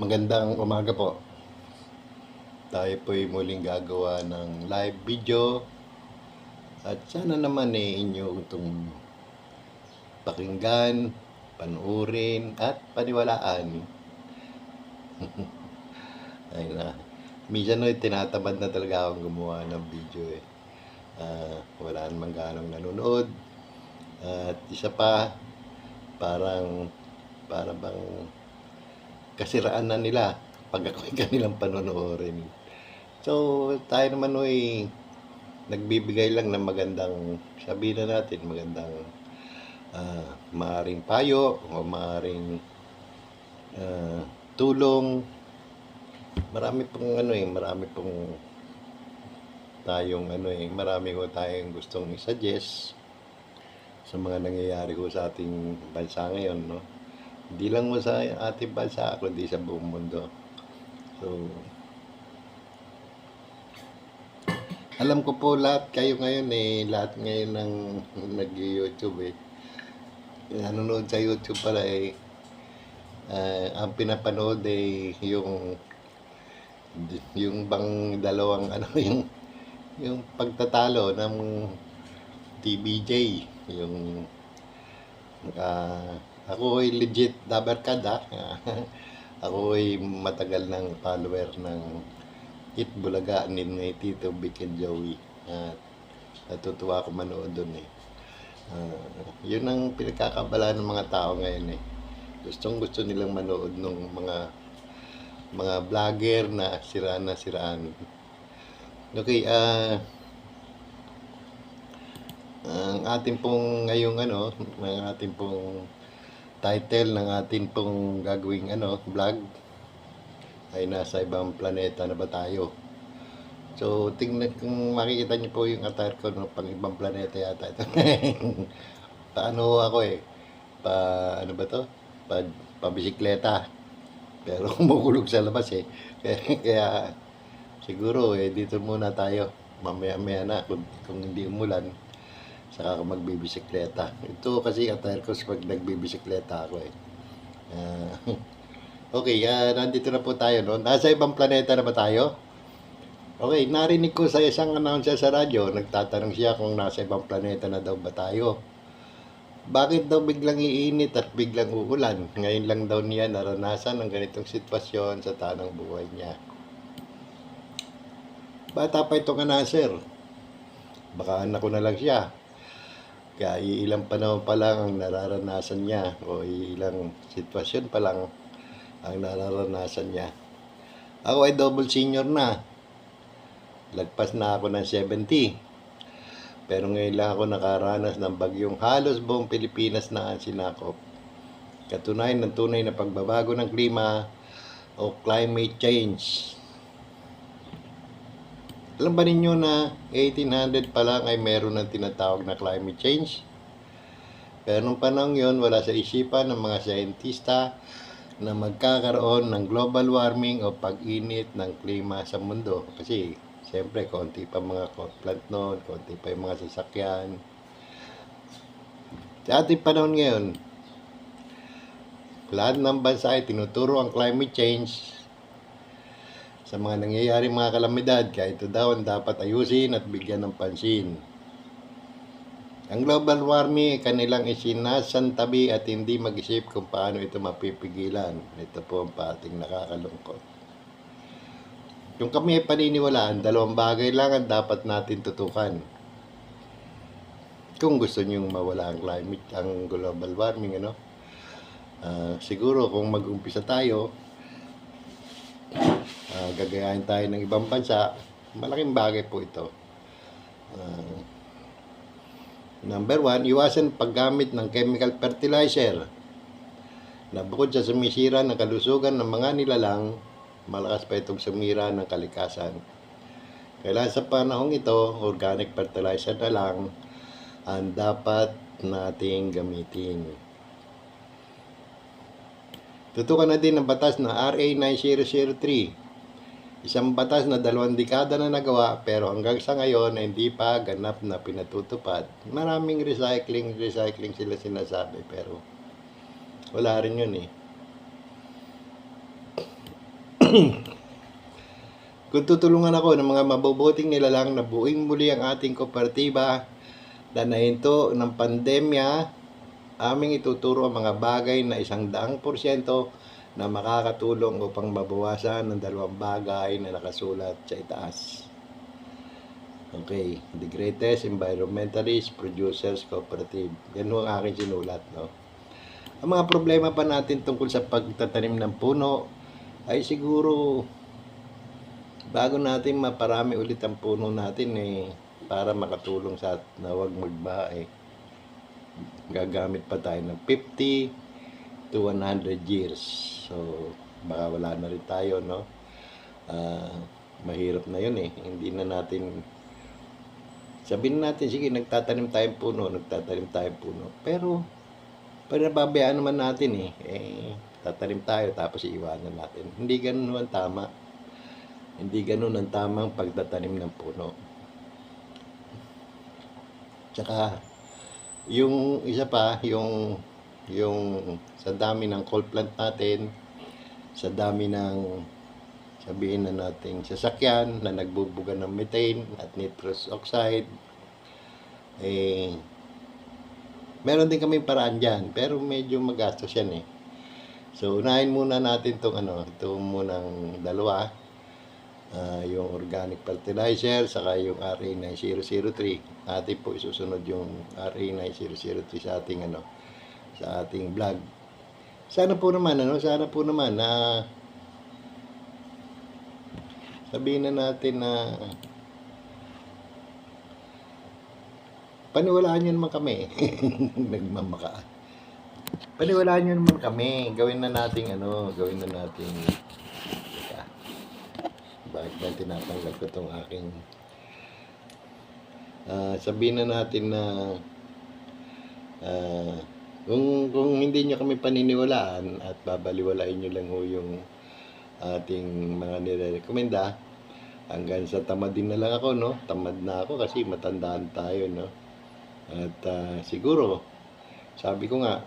Magandang umaga po. Tayo po'y muling gagawa ng live video. At sana naman eh inyo itong pakinggan, panuorin, at paniwalaan. Ay na. Minsan no, tinatamad na talaga akong gumawa ng video eh. Ah, wala namang ganong nanonood. At isa pa, parang, para bang kasiraan na nila pag ako'y kanilang panonoorin. So, tayo naman ay nagbibigay lang ng magandang, sabihin na natin, magandang ah, maaring payo o maaring ah, tulong. Marami pong ano eh, marami pong tayong ano eh, marami ko tayong gustong i-suggest sa mga nangyayari ko sa ating bansa ngayon, no? Hindi lang mo sa ating bansa, kundi sa buong mundo. So, alam ko po lahat kayo ngayon eh, lahat ngayon ng nag-YouTube eh. Nanonood sa YouTube pala eh, ah, ang pinapanood eh, yung yung bang dalawang ano yung yung pagtatalo ng TBJ yung ah, ako ay legit dabarkad ah. ako ay matagal ng follower ng Hit Bulaga ni, ni Tito Vic and Joey. At natutuwa ako manood doon eh. Ah, yun ang pinagkakabala ng mga tao ngayon eh. Gustong gusto nilang manood ng mga mga vlogger na siraan na siraan okay ah ang ating pong ngayong ano, ang ating pong title ng ating pong gagawing ano, vlog ay nasa ibang planeta na ba tayo. So, tingnan kung makikita niyo po yung attire ko no, pang ibang planeta yata ito. Paano ako eh? Pa, ano ba to? Pa, pabisikleta. Pero kumukulog sa labas eh. Kaya, kaya siguro eh, dito muna tayo. Mamaya-maya na kung, kung hindi umulan saka ako magbibisikleta. Ito kasi attire ko pag nagbibisikleta ako eh. Ah, okay, ah, nandito na po tayo. No? Nasa ibang planeta na ba tayo? Okay, narinig ko sa isang announcer sa radyo, nagtatanong siya kung nasa ibang planeta na daw ba tayo. Bakit daw biglang iinit at biglang uulan? Ngayon lang daw niya naranasan ng ganitong sitwasyon sa tanang buhay niya. Bata pa itong announcer. Baka anak ko na lang siya. Kaya ilang panahon pa lang ang nararanasan niya o ilang sitwasyon pa lang ang nararanasan niya. Ako ay double senior na. Lagpas na ako ng 70. Pero ngayon lang ako nakaranas ng bagyong halos buong Pilipinas na ang sinakop. Katunayan ng tunay na pagbabago ng klima o climate change. Alam ba ninyo na 1800 pa lang ay meron ng tinatawag na climate change? Pero nung panahon yon wala sa isipan ng mga siyentista na magkakaroon ng global warming o pag-init ng klima sa mundo. Kasi, siyempre, konti pa mga plant noon, konti pa yung mga sasakyan. Sa ating panahon ngayon, lahat ng bansa ay tinuturo ang climate change sa mga nangyayaring mga kalamidad, kaya ito daw ang dapat ayusin at bigyan ng pansin. Ang global warming kanilang isinasantabi at hindi mag-isip kung paano ito mapipigilan. Ito po ang pating nakakalungkot. Yung kami ay paniniwalaan, dalawang bagay lang ang dapat natin tutukan. Kung gusto niyong mawala ang climate, ang global warming, ano? Ah, siguro kung mag-umpisa tayo, Ah, gagayahin tayo ng ibang bansa, malaking bagay po ito. Ah, number one, iwasan paggamit ng chemical fertilizer na bukod sa sumisira ng kalusugan ng mga nilalang, malakas pa itong sumira ng kalikasan. Kailangan sa panahong ito, organic fertilizer na lang ang dapat nating gamitin. Tutukan na din ang batas na RA 9003 Isang batas na dalawang dekada na nagawa pero hanggang sa ngayon ay hindi pa ganap na pinatutupad. Maraming recycling, recycling sila sinasabi pero wala rin yun eh. Kung tutulungan ako ng mga mabubuting nilalang na buuin muli ang ating kooperatiba na nahinto ng pandemya, aming ituturo ang mga bagay na isang daang porsyento na makakatulong upang mabawasan ng dalawang bagay na nakasulat sa itaas. Okay, the greatest environmentalist producers cooperative. Yan ang aking sinulat, no? Ang mga problema pa natin tungkol sa pagtatanim ng puno ay siguro bago natin maparami ulit ang puno natin eh para makatulong sa na huwag magbaha eh. Gagamit pa tayo ng 50 to 100 years. So, baka wala na rin tayo, no? Ah, mahirap na yun eh. Hindi na natin sabihin natin, sige, nagtatanim tayong puno, nagtatanim tayong puno. Pero, pag nababayaan naman natin eh, eh, tatanim tayo tapos iiwanan natin. Hindi ganun ang tama. Hindi ganun ang tamang pagtatanim ng puno. Tsaka, yung isa pa, yung yung sa dami ng coal plant natin, sa dami ng sabihin na nating sasakyan na nagbubuga ng methane at nitrous oxide, eh, meron din kami paraan dyan, pero medyo magastos yan eh. So, unahin muna natin itong ano, ito munang dalawa, Ah, yung organic fertilizer, saka yung RA9003. Atin po isusunod yung RA9003 sa ating ano, sa ating vlog. Sana po naman ano, sana po naman na sabihin na natin na paniwalaan nyo naman kami. Nagmamaka. Paniwalaan nyo naman kami. Gawin na natin ano, gawin na natin Teka. bakit ba tinatanggal ko tong aking Ah, sabihin na natin na ah, kung, kung hindi nyo kami paniniwalaan at babaliwalain nyo lang ho yung ating mga nire-recommenda hanggang sa tamad din na lang ako no? Tamad na ako kasi matandaan tayo no? At ah, siguro sabi ko nga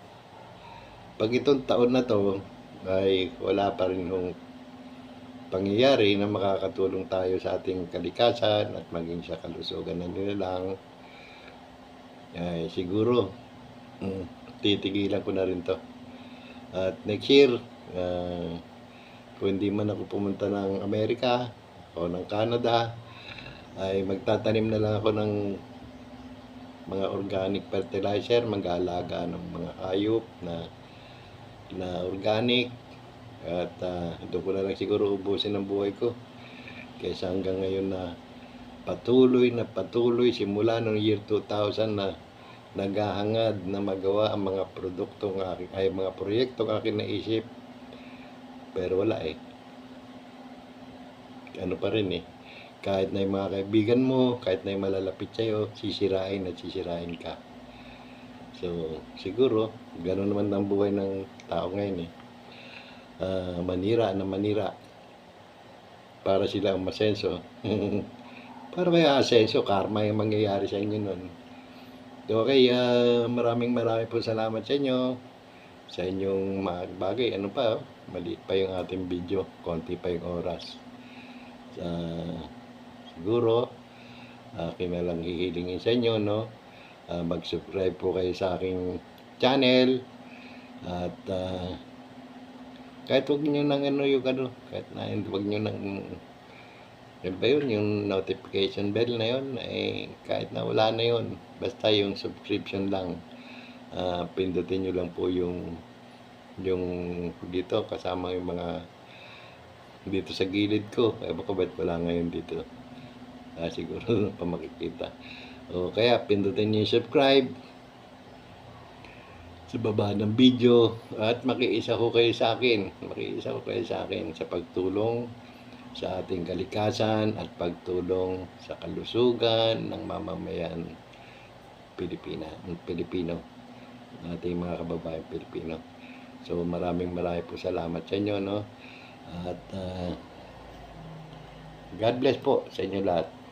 pag itong taon na to ay wala pa rin hong pangyayari na makakatulong tayo sa ating kalikasan at maging sa kalusugan ng nilalang ay siguro mm, titigilan ko na rin to. At next year ah, kung hindi man ako pumunta ng Amerika o ng Canada ay magtatanim na lang ako ng mga organic fertilizer, mag-aalaga ng mga hayop na na organic. At uh, doon ko na lang siguro ubusin ang buhay ko. Kaysa hanggang ngayon na patuloy na patuloy simula noong year 2000 na naghahangad na magawa ang mga produkto ng aking ay mga proyekto ng aking naisip. Pero wala eh. Ano pa rin eh. Kahit na yung mga kaibigan mo kahit na yung malalapit sa'yo sisirain at sisirain ka. So siguro gano'n naman ang buhay ng tao ngayon eh. Ah, manira na manira. Para sila ang masenso. para may asenso, karma yung mangyayari sa inyo nun. Okay, ah, maraming maraming po salamat sa inyo sa inyong mga bagay. Ano pa, oh, maliit pa yung ating video, konti pa yung oras. Ah, siguro, akin na lang hihilingin sa inyo, no? Ah, mag-subscribe po kayo sa aking channel at ah, kahit wag nyo nang ano yung ano, kahit na wag nyo nang yun ba yun, yung notification bell na yun, eh, kahit na wala na yun, basta yung subscription lang, ah pindutin nyo lang po yung, yung dito, kasama yung mga, dito sa gilid ko, eh baka ba't wala ngayon dito, ah, siguro pa makikita, o kaya pindutin nyo yung subscribe, sa baba ng video at makiisa ko kayo sa akin. Makiisa ko kayo sa akin sa pagtulong sa ating kalikasan at pagtulong sa kalusugan ng mamamayan Pilipina, Pilipino ng ating mga kababayan Pilipino. So maraming maraming po salamat sa inyo no? At ah, God bless po sa inyo lahat